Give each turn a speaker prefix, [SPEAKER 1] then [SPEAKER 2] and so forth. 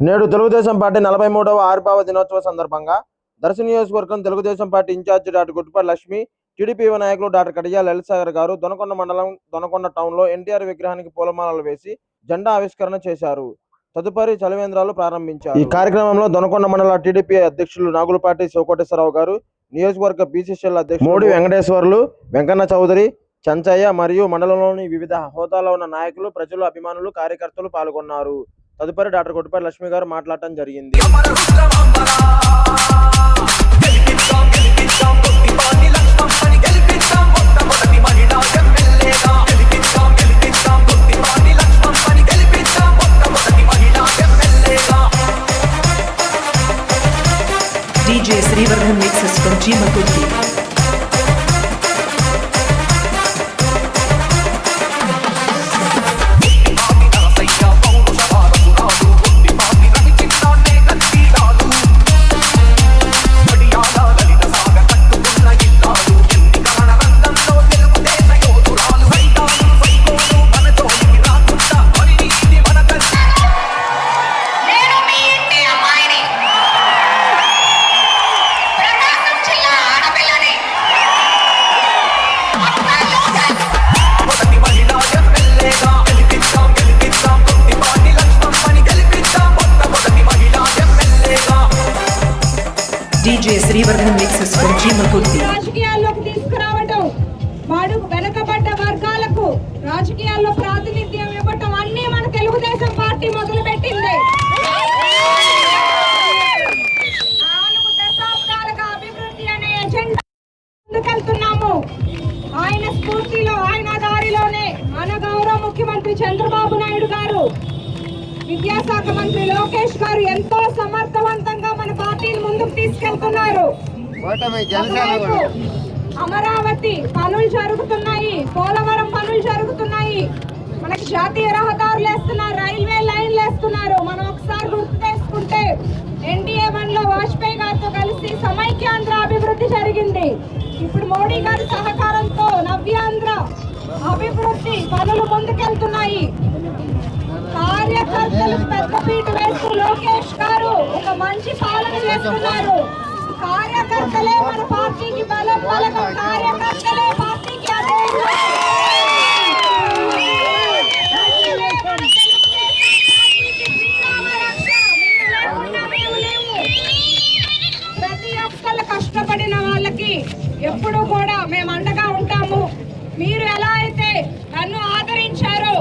[SPEAKER 1] నేడు తెలుగుదేశం పార్టీ నలభై మూడవ ఆవిర్భావ దినోత్సవ సందర్భంగా దర్శి నియోజకవర్గం Telugu Desam party in-charge doctor Guttupati Lakshmi TDP నాయకులు డాక్టర్ కడియా లలితసాగర్ గారు దొనకొండ మండలం దొనకొండ టౌన్లో ఎన్టీఆర్ విగ్రహానికి పూలమాలలు వేసి జెండా ఆవిష్కరణ చేశారు. తదుపరి చలివేంద్రాలు ప్రారంభించారు. ఈ కార్యక్రమంలో దొనకొండ మండల టీడీపీ అధ్యక్షులు నాగులపాటి శివకోటేశ్వరరావు గారు నియోజకవర్గ బీసీసీఎల్ అధ్యక్షులు మోడి వెంకటేశ్వర్లు వెంకన్న చౌదరి చంచయ్య మరియు మండలంలోని వివిధ హోదాలో ఉన్న నాయకులు ప్రజలు అభిమానులు కార్యకర్తలు పాల్గొన్నారు. తదుపరి డాక్టర్ కొట్టిపాటి లక్ష్మి గారు మాట్లాడటం జరిగింది
[SPEAKER 2] DJ Srivardhan mixes from Jima Kurti. DJ Srivardhan mixes
[SPEAKER 3] రాజకీయాల్లోకి తీసుకురావటం వాడు వెనుకబడ్డ వర్గాలకు రాజకీయాల్లో ప్రాతినిధ్యం ఇవ్వటం అన్ని మన తెలుగుదేశం పార్టీ మొదలుపెట్టింది. నాలుగు దశాబ్దాలుగా అభివృద్ధి అనే ఎజెండా ముందుకెళ్తున్నాము. ఆయన స్ఫూర్తిలో ఆయన దారిలోనే మన గౌరవ ముఖ్యమంత్రి చంద్రబాబు నాయుడు గారు విద్యాశాఖ మంత్రి లోకేష్ గారు ఎంతో సమర్థవంతంగా అమరావతి పనులు జరుగుతున్నాయి పోలవరం పనులు జరుగుతున్నాయి. మనకి జాతీయ రహదారులు వేస్తున్నారు రైల్వే లైన్లు వేస్తున్నారు. మనం ఒకసారి గుర్తు చేసుకుంటే ఎన్డీఏ వన్లో వాజ్పేయి గారితో కలిసి సమైక్యాంధ్ర అభివృద్ధి జరిగింది. ఇప్పుడు మోడీ గారి సహకారంతో నవ్యాంధ్ర అభివృద్ధి పనులు ముందుకెళ్తున్నాయి. కార్యకర్తలు పెద్దపీట వేస్తూ లోకేష్ గారు ఒక మంచి పాలన చేస్తున్నారు. కార్యకర్తలే మన పార్టీకి బలం బలగం కార్యకర్తలే పార్టీకి ప్రతి ఒక్కరు కష్టపడిన వాళ్ళకి ఎప్పుడు కూడా మేము అండగా ఉంటాము. మీరు ఎలా అయితే నన్ను ఆదరించారో